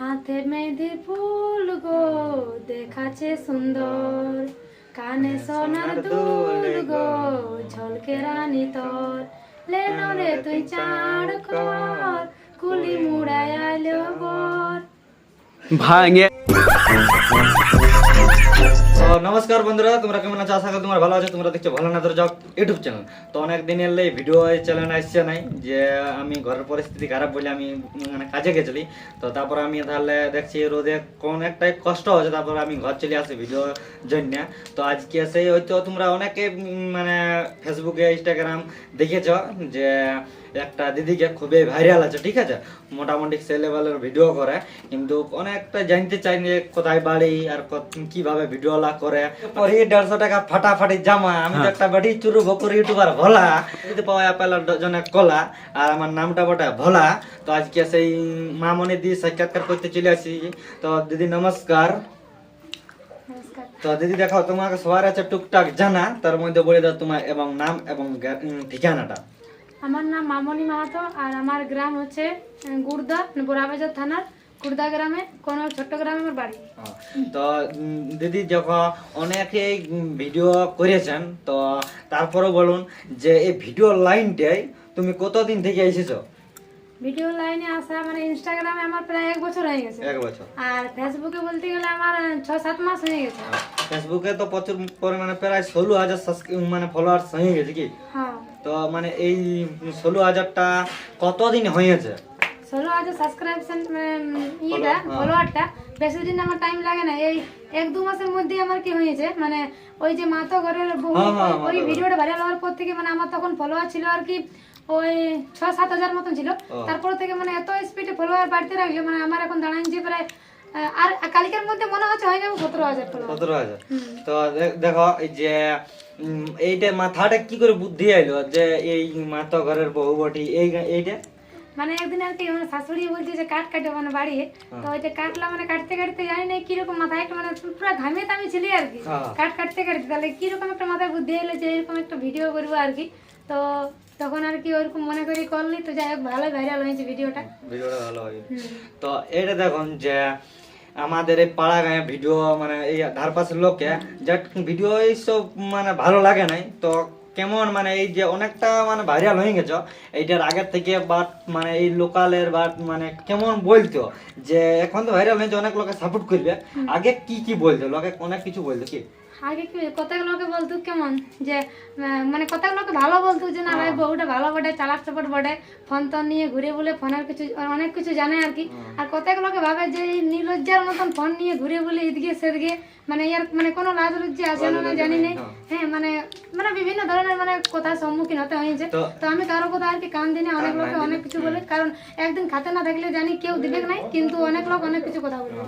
হাতে মেহেদি ফুল গো দেখাচ্ছে সুন্দর। কানে সোনার দুল গো ঝলকে রানী তোর। লেনো রে তুই চার কর কুলি মুড়ায় আলো বর। ভাঙে। নমস্কার বন্ধুরা, তোমরা কেমন আছো? আশা করি তোমরা ভালো আছো। তোমরা দেখছ ভালো না জব ইউটিউব চ্যানেল তো অনেক দিন এলে ভিডিও চ্যানেল আসছে নাই, যে আমি ঘরের পরিস্থিতি খারাপ বলে আমি মানে কাজে গেছিলি। তো তারপর আমি তাহলে দেখছি রোদে কোন একটাই কষ্ট হচ্ছে তারপর আমি ঘর চলে আসি ভিডিও জন্য। তো আজকে সেই হয়তো তোমরা অনেকে মানে ফেসবুকে ইনস্টাগ্রাম দেখেছ যে একটা দিদিকে খুবই ভাইরাল আছে ঠিক আছে? মোটামুটি সে লেভেলের ভিডিও করে কিন্তু অনেকটা জানতে চাই যে কোথায় বাড়ি আর কীভাবে ভিডিও লা করে পরে দেড়শো টাকা ফাটাফাটি জামা আমি তো একটা বাড়ি চুরু বকুর ইউটিউবার ভোলা যদি পাওয়া অ্যাপেল জনে কলা আর আমার নামটা বটে ভোলা। তো আজকে সেই মামনি দিয়ে সাক্ষাৎকার করতে চলে আসি। তো দিদি নমস্কার। নমস্কার। তো দিদি দেখো তোমাকে সবার আছে টুকটাক জানা তার মধ্যে বলে দাও তোমার এবং নাম এবং ঠিকানাটা। আমার নাম মামনি মাহাতো আর আমার গ্রাম হচ্ছে আহ, গুড়দা বোরাবাজার থানার গুড়দা গ্রামে কোন ছোট্ট গ্রামে আমার বাড়ি। তো দিদি যখন অনেকে ভিডিও করেছেন তো তারপরে বলুন যে এই ভিডিও লাইনটাই তুমি কতদিন থেকে এসেছ? ভিডিও লাইনে আসা মানে ইনস্টাগ্রামে আমার প্রায় এক বছর হয়ে গেছে। এক বছর। আর ফেসবুকে বলতে গেলে আমার ছ সাত মাস হয়ে গেছে। ফেসবুকে তো প্রচুর পরিমাণে প্রায় ষোলো হাজার মানে ফলোয়ার্স হয়ে গেছে কি? হ্যাঁ। তো মানে এই ষোলো হাজারটা কতদিন হয়েছে ষোলো হাজার সাবস্ক্রাইবশন ইটা। ফলোয়ারটা বেশি দিন আমার টাইম লাগে না এই এক দু মাসের মধ্যে আমার কি হয়েছে মানে ওই যে মাতো ঘরের হ্যাঁ, হ্যাঁ, ওই-। ভিডিওটা ভাইরাল হওয়ার পর থেকে মানে আমার তখন ফলোয়ার ছিল আর কি ওই ছ সাত হাজার মতন ছিল তারপর থেকে মানে এত স্পিডে ফলোয়ার বাড়তে লাগল মানে আমার এখন দাঁড়াইছে প্রায় আর কালকের মধ্যে মনে হচ্ছে হয়ে যাবে সতেরো হাজার সতেরো হাজার। তো দেখো যে এইটা মাথাটা কি করে বুদ্ধি আইলো? যে এই মাতো ঘরের বহু বটি এই এইটা? মানে একদিন আর কি মানে শাশুড়ি বলছে যে কাঠ কাটে মানে বাড়িয়ে তো ওইটা কাটলাম মানে কাটতে কাটতে জানি না কীরকম মাথায় একটা মানে পুরো ঘামে আমি ছিলি আর কি। হ্যাঁ। কাঠ কাটতে কাটতে তাহলে কীরকম একটা মাথায় বুদ্ধি এলো যে এরকম একটা ভিডিও করব আর কি। তো তখন আর কি ওরকম মনে করি করলি তো যাই হোক ভালোই ভাইরাল হয়েছে ভিডিওটা ভিডিওটা ভালো হয় তো এটা দেখুন যে আমাদের এই পাড়া গায়ে ভিডিও মানে এই ধারপাশের লোকে যা ভিডিও এইসব মানে ভালো লাগে নাই। তো কেমন মানে এই যে অনেকটা মানে ভাইরাল হয়ে গেছ এইটার আগের থেকে বাট মানে এই লোকালের বাট মানে কেমন বলতো যে এখন তো ভাইরাল হয়েছে অনেক লোকে সাপোর্ট করবে। আগে কি কি বলতো? লোকে অনেক কিছু বলতো কি? আগে কি কতক লোকে বলতো কেমন? যে মানে কতক লোকে ভালো বলতো যে না ভাই বউটা ভালো বটে চালাক চপট বটে ফোন তো নিয়ে ঘুরে বলে ফোনের কিছু অনেক কিছু জানে আর কি। আর কতক লোকে ভাবে যে এই নির্লজ্জার মতন ফোন নিয়ে ঘুরে বলে এদিকে সেদিকে মানে ইয়ার মানে কোনো লাজ লজ্জা আছে না জানি নেই হ্যাঁ। মানে মানে বিভিন্ন ধরনের মানে কথার সম্মুখীন হতে হয়েছে। তো- আমি কারও কথা আর কি কান দিনে অনেক লোকে অনেক কিছু বলে কারণ একদিন খাতে না থাকলে জানি কেউ দিবে নাই কিন্তু অনেক লোক অনেক কিছু কথা বলবে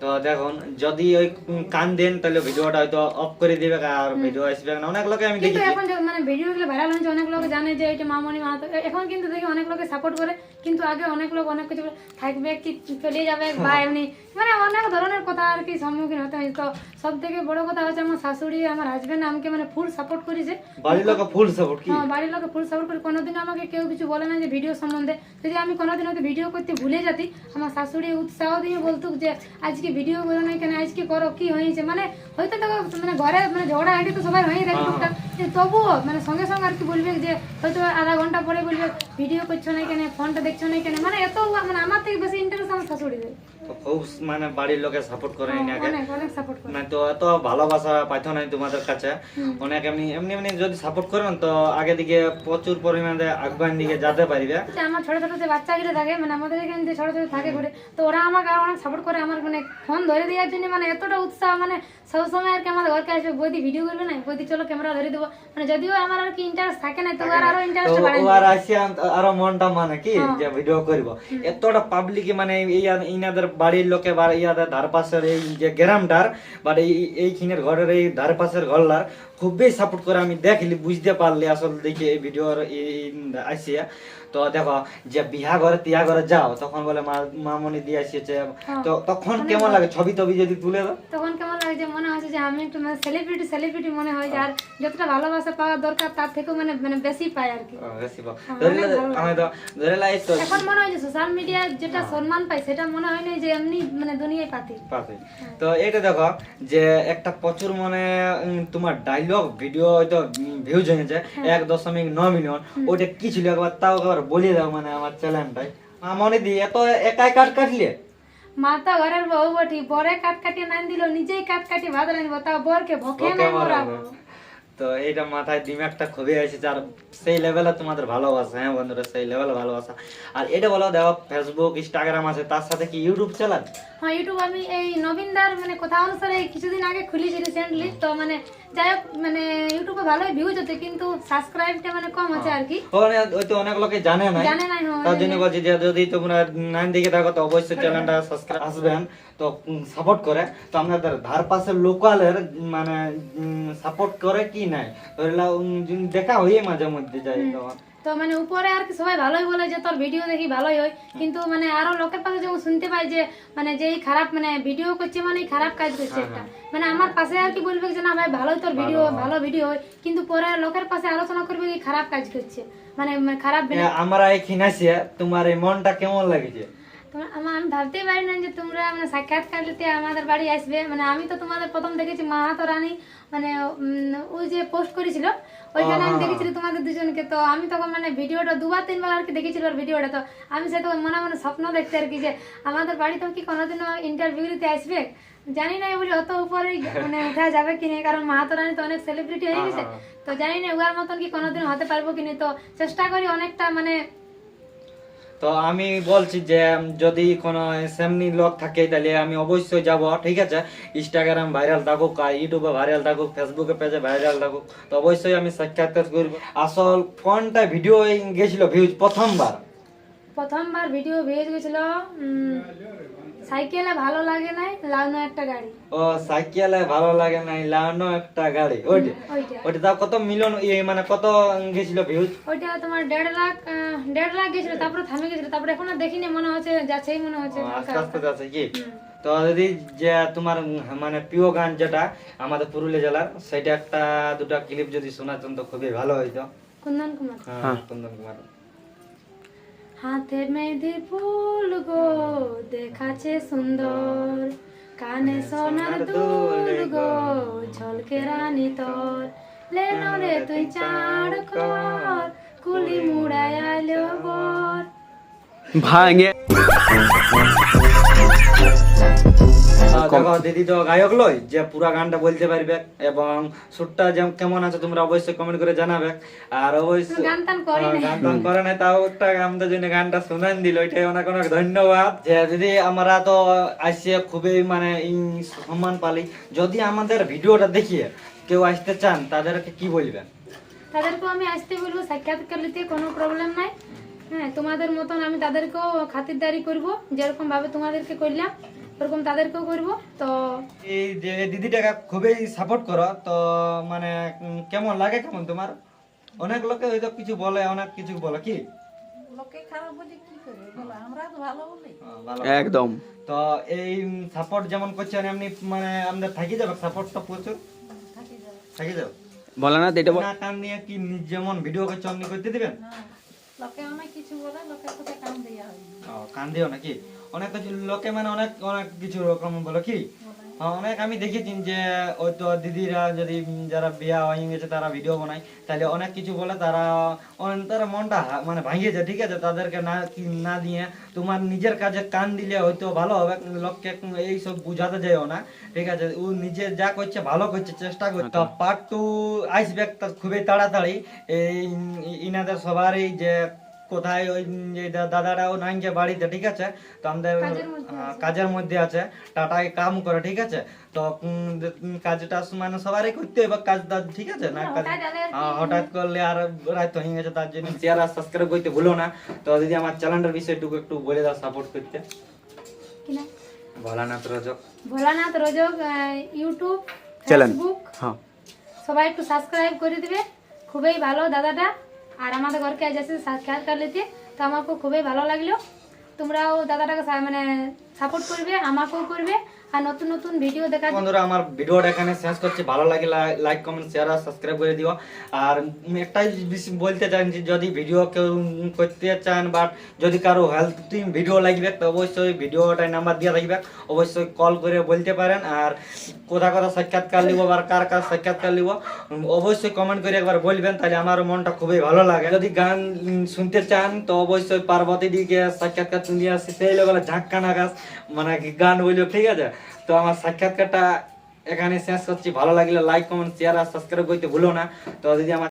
তো দেখুন যদি ওই কান দেন তাহলে ভিডিওটা হয়তো অফ করে দিবে আর ভিডিও আসবে না। অনেক লোকে আমি কিন্তু এখন যে মানে ভিডিও গুলো ভাইরাল হয়েছে অনেক লোক জানে যে এটা মামনি মাহাতো এখন কিন্তু দেখি অনেক লোকে সাপোর্ট করে কিন্তু আগে অনেক লোক অনেক কিছু থাকবে কি চলে যাবে বা এমনি। মানে অনেক ধরনের কথা আর কি সম্মুখীন হতে হয়েছে তো সব থেকে বড় কথা হচ্ছে আমার শাশুড়ি আমার হাজবেন্ড আমাকে মানে ফুল সাপোর্ট করেছে। বাড়ির লোকে ফুল সাপোর্ট কি? হ্যাঁ বাড়ির লোকে ফুল সাপোর্ট করে। কোনোদিন আমাকে কেউ কিছু বলে না যে ভিডিও সম্বন্ধে। যদি আমি কোনোদিন হয়তো ভিডিও করতে ভুলে যেতি আমার শাশুড়ি উৎসাহ দিয়ে বলতো যে আজকে ভিডিও করো না কেন আজকে করো কি হয়েছে? মানে হয়তো তো মানে ঘরে মানে ঝগড়া হাঁটি তো সবাই হয়ে গেছে টুকটাক তবুও মানে সঙ্গে সঙ্গে আর কি বলবে যে হয়তো আধা ঘণ্টা পরে বলবে ভিডিও করছ না কেন? ফোনটা দেখছ না কেন? মানে এত মানে আমার থেকে বেশি ইন্টারেস্ট আমার শাশুড়ি দেয় তো খুব মানে বাড়ির লোকে সাপোর্ট করে সাপোর্ট করে। না তো এত ভালোবাসা পাইতো নাই তোমাদের কাছে। অনেক এমনি এমনি এমনি যদি সাপোর্ট করেন তো আগে দিকে প্রচুর পরিমাণে আগুয়ান দিকে যেতে পারবে। আমার ছোট ছোট যে বাচ্চাগুলো থাকে মানে আমাদের এখানে যে ছোট ছোট থাকে ঘুরে তো ওরা আমাকে অনেক সাপোর্ট করে আমার মানে ফোন ধরে দেওয়ার জন্য মানে এতটা উৎসাহ মানে সবসময় আর কি আমার ঘরকে আসবে। বৌদি ভিডিও করবে না? বৌদি চলো ক্যামেরা ধরে দেবো। মানে যদিও আমার আর কি ইন্টারেস্ট থাকে না তো আর আরও ইন্টারেস্ট বাড়ে ও আর আসিয়া আরও মনটা মানে কি হ্যাঁ। যে ভিডিও করব। এতটা পাবলিক মানে এই ইনাদের বাড়ির লোকে বা ইয়াদের ধারপাশের এই যে গ্রামটার, বা এই এইখানের ঘরের এই ধারপাশের ঘরলার খুবই সাপোর্ট করে আমি দেখলি, বুঝতে পারলি আসল দেখি এই ভিডিওর এই আসিয়া তো দেখো যে বিহা ঘরে তিয়া ঘরে যাও তখন বলে মামনি দিয়ে আসিয়েছে। হ্যাঁ। তো তখন কেমন লাগে? ছবি টবি যদি তুলে দাও। তখন কেমন লাগে যে মনে হচ্ছে যে আমি একটু মানে সেলিব্রিটি সেলিব্রিটি মনে হয় যে আর যতটা ভালোবাসা পাওয়া দরকার তার থেকেও মানে মানে বেশি পাই আর কি। বেশি পাও। হ্যাঁ, ধরে আমি তো লাই তো এখন মনে হয় যে সোশ্যাল মিডিয়ায় যেটা সম্মান পাই সেটা মনে হয় না যে এমনি মানে দুনিয়ায় পাতি। পাবে তো এটা দেখো যে একটা প্রচুর মানে তোমার ডায়লগ ভিডিও হয়তো ভিউজ হয়েছে হ্যাঁ। এক দশমিক ন মিলিয়ন। ওটা কি ছিল একবার তাও একবার বলিয়ে দাও মানে আমার চ্যানেলটাই মনে দি এত একাই কাট কাটলে? মাতা ঘরের বউ বটি বরে কাট কাটিয়ে নান দিল নিজেই কাট কাটিয়ে ভাত রাখব তাও বরকে ভোকে নাই মারাবো। তো এইটা মাথায় দিমাগটা খুবই এসেছে আর সেই লেভেলে তোমাদের ভালোবাসা হ্যাঁ বন্ধুরা সেই লেভেলে ভালোবাসা। আর এটা বলো দেখো ফেসবুক ইনস্টাগ্রাম আছে তার সাথে কি ইউটিউব চালান হ্যাঁ ইউটিউব আমি এই নবীনদার মানে কথা অনুসারে কিছুদিন আগে খুলেছি রিসেন্টলি তো মানে যাই হোক মানে ইউটিউবে ভালোই ভিউজ হচ্ছে কিন্তু সাবস্ক্রাইবটা মানে কম আছে আর কি। ওখানে হয়তো অনেক লোকে জানে না জানে না হ্যাঁ, তার জন্য বলছি যে যদি তোমরা নাইন দিকে থাকো তো অবশ্যই চ্যানেলটা সাবস্ক্রাইব আসবেন তো সাপোর্ট করে। তো ধার পাশের লোকালের মানে সাপোর্ট করে কি নাই? দেখা হয়ে মাঝে মধ্যে যাই তো তো মানে উপরে আর কি সবাই ভালোই বলে যে তোর ভিডিও দেখি ভালোই হয়। কিন্তু মানে আরও লোকের পাশে যখন শুনতে পাই যে মানে যেই খারাপ মানে ভিডিও করছে মানে খারাপ কাজ করছে একটা। মানে আমার পাশে আর কি বলবে যে না ভাই ভালোই তোর ভিডিও ভালো ভিডিও হয়। কিন্তু পরে লোকের পাশে আলোচনা করবে কি খারাপ কাজ করছে। মানে মানে খারাপ আমার এই আসি তোমার এই মনটা কেমন লাগেছে? আমার আমি ভাবতেই পারি না যে তোমরা মানে সাক্ষাৎকার নিতে আমাদের বাড়ি আসবে। মানে আমি তো তোমাদের প্রথম দেখেছি মাহাতো রানী মানে ওই যে পোস্ট করেছিল ওইখানে আমি দেখেছিলি তোমাদের দুজনকে। তো আমি তখন মানে ভিডিওটা দুবার তিনবার আর কি দেখেছিল ওর ভিডিওটা। তো আমি সেটা মনে মনে স্বপ্ন দেখতে আর কি যে আমাদের বাড়িতেও কি কোনোদিনও ইন্টারভিউ দিতে আসবে? জানি না বলি অত উপরে মানে উঠা যাবে কি না কারণ মাহাতো রানী তো অনেক সেলিব্রিটি হয়ে গেছে। তো জানি না উহার মতন কি কোনোদিন হতে পারব কি না। তো চেষ্টা করি অনেকটা মানে তো আমি বলছি যে যদি কোনো সেমনি লোক থাকে, তাহলে আমি অবশ্যই যাব। ঠিক আছে? ইনস্টাগ্রাম ভাইরাল থাকুক, আর ইউটিউবে ভাইরাল থাকুক ফেসবুকে পেজে ভাইরাল থাকুক, তো অবশ্যই আমি সাক্ষাৎকার করব। আসল কোনটা ভিডিও গেছিল ভিউজ প্রথমবার। প্রথমবার ভিডিও ভেজ গেছিল সাইকেলে ভালো লাগে নাই লাউনো একটা গাড়ি। ও সাইকেলে ভালো লাগে না লানো একটা গাড়ি ওইটা? ওইটা। তাও কত মিলিয়ন ইয়ে মানে কত গেছিল ভিউজ ওইটা তোমার দেড় লাখ দেড় লাখ গেছিল তারপরে থামে গেছিল তারপরে এখন আর দেখিনি মনে হচ্ছে যাচ্ছেই মনে হচ্ছে আস্তে আস্তে যাচ্ছে কি? তো যদি যে তোমার মানে প্রিয় গান যেটা আমাদের পুরুলিয়া জেলার সেটা একটা দুটা ক্লিপ যদি শোনাতেন তো খুবই ভালো হইতো। কুন্দন কুমার। হ্যাঁ। কুন্দন কুমার। হাতে মেহেদি ফুল গো দেখাচ্ছে সুন্দর। কানে সোনার দুল গো ঝলকে রানী তোর। লেনো রে তুই চাড় কর কুলি মুড়ায় আলো বর। ভাঙে। দেখো দিদি তো গায়ক লই যে পুরা গানটা বলতে পারবে এবং সুরটা যেমন কেমন আছে তোমরা অবশ্যই কমেন্ট করে জানাবে। আর অবশ্যই গান টান করি নাই। তাও একটা আমাদের জন্য গানটা শুনান দিল এটাই অনেক অনেক ধন্যবাদ। যে যদি আমরা তো আসছে খুবই মানে সম্মান পালি। যদি আমাদের ভিডিওটা দেখিয়ে কেউ আসতে চান তাদেরকে কি বলবেন তাদেরকেও আমি আসতে বলব সাক্ষাৎকার নিতে কোনো প্রবলেম নাই। হ্যাঁ তোমাদের মতন আমি তাদেরকেও খাতিরদারি করব যেরকম ভাবে তোমাদেরকে করলাম। ওরকম তাদেরকেও করব তো এই যে দিদিটাকে খুবই সাপোর্ট করো তো মানে কেমন লাগে কেমন তোমার? অনেক লোকে হয়তো কিছু বলে অনেক কিছু বলে কি? হ্যাঁ, ভালো একদম। তো এই সাপোর্ট যেমন করছেন এমনি মানে আমাদের থাকি যাবে সাপোর্টটা প্রচুর। থাকি যাবে। বলে না এটা বল- না কান নিয়ে কি যেমন ভিডিও করছে অমনি করতে দিবেন? ও, কান দিও নাকি? অনেক কিছু লোকে মানে অনেক অনেক কিছু রকম বলো কি? অনেক আমি দেখেছি যে ওই তো দিদিরা যদি যারা বিয়া হয়ে গেছে তারা ভিডিও বানায়। তাহলে অনেক কিছু বলে তারা তারা মনটা মানে ভাঙিয়ে যায় ঠিক আছে? তাদেরকে না না দিয়ে তোমার নিজের কাজে কান দিলে হয়তো ভালো হবে লোককে এই সব বুঝাতে যাইও না ঠিক আছে? ও নিজে যা করছে ভালো করছে চেষ্টা করছে। তো। পার্ট টু আসবে তা খুবই তাড়াতাড়ি। এই ইনাদের সবারই যে কোথায় ওই যে দাদারাও নাই যে বাড়িতে ঠিক আছে? তো আমাদের কাজের মধ্যে আহ, কাজের মধ্যে আছে। টাটায় কাম করে ঠিক আছে? তো কাজটা মানে সবারই করতে হবে কাজটা ঠিক আছে? না কাজ হঠাৎ করলে আর রাত হয়ে গেছে তার জন্য শেয়ার আর সাবস্ক্রাইব করতে ভুলো না। তো দিদি আমার চ্যানেলটার বিষয়টুকু একটু বলে দাও সাপোর্ট করতে। কিনা Bholanath Rajak. Bholanath Rajak YouTube channel Facebook হ্যাঁ। সবাই একটু সাবস্ক্রাইব করে দিবে। খুবই ভালো দাদাটা। আর আমাদের ঘরকে আজ এসে সাক্ষাৎ কর নিতে। তো আমার খুবই ভালো লাগল। তোমরাও দাদাটাকে মানে সাপোর্ট করবে, আমাকেও করবে। আর নতুন নতুন ভিডিও জন্য বন্ধুরা, আমার ভিডিওটা এখানে শেষ করছি। ভালো লাগে লাইক কমেন্ট শেয়ার আর সাবস্ক্রাইব করে দিও। আর একটাই বলতে চান যে, যদি ভিডিও কেউ করতে চান বা যদি কারও হেলথ টিম ভিডিও লাগবে, তো অবশ্যই ভিডিওটায় নাম্বার দিয়ে থাকবে অবশ্যই কল করে বলতে পারেন। আর কোথা কোথা সাক্ষাৎকার নিব বা কার কার সাক্ষাৎকার নিব অবশ্যই কমেন্ট করে একবার বলবেন। তাহলে আমার মনটা খুবই ভালো লাগে। যদি গান শুনতে চান, তো অবশ্যই পার্বতী দিকে সাক্ষাৎকার নিয়ে আসি। সেই লেভেলে ঝাঁক্কা নাগাস মানে গান বলল ঠিক আছে? তো আমার সাক্ষাৎকারটা এখানে শেষ করছি। ভালো লাগলে লাইক কমেন্ট শেয়ার আর সাবস্ক্রাইব করতে ভুলো না। তো যদি আমার